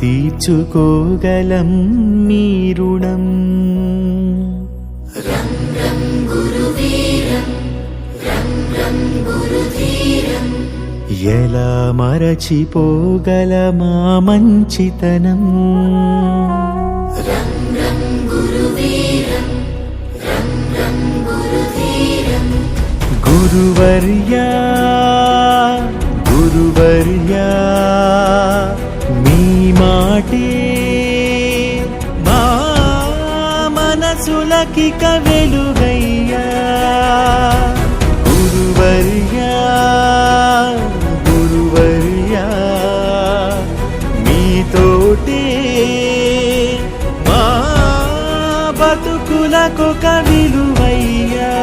తీర్చుకోగలం మీ రుణం? ఎలా మరచిపోగల మా మంచితనం గురువర్యా గురువర్యా. మాటే. మా మనసులకి కవెలుగయ్యా. గురువర్యా గురువర్యా మీతోటే మా బతుకులకు కవిలువయ్యా.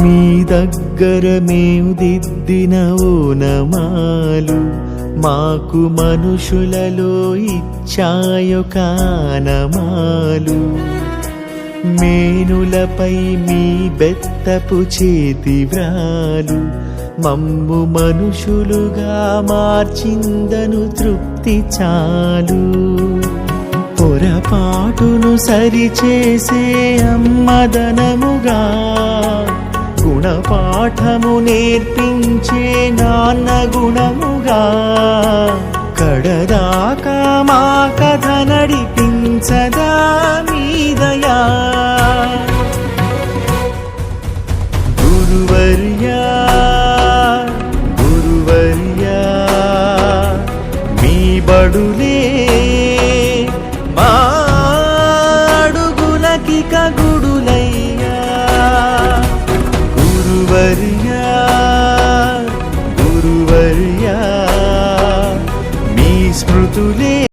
మీ దగ్గర మేము దిద్దిన ఓనమాలు మాకు మనుషులలో ఇచ్చాయో కానమాలు. మేనులపై మీ బెత్తపు చేతి వ్రాలు. మమ్ము మనుషులుగా మార్చిందను తృప్తి చాలు. పొరపాటును సరిచేసే అమ్మదనముగా గుణపాఠము నేర్పించే నాన్న గుణముగా కడదాకా మా కథ నడిపించదా మీదయా గురువర్యా గురువర్యా మీ బడులే మా అడుగులకి గురువర్యా గురువర్యా మీ స్మృతులే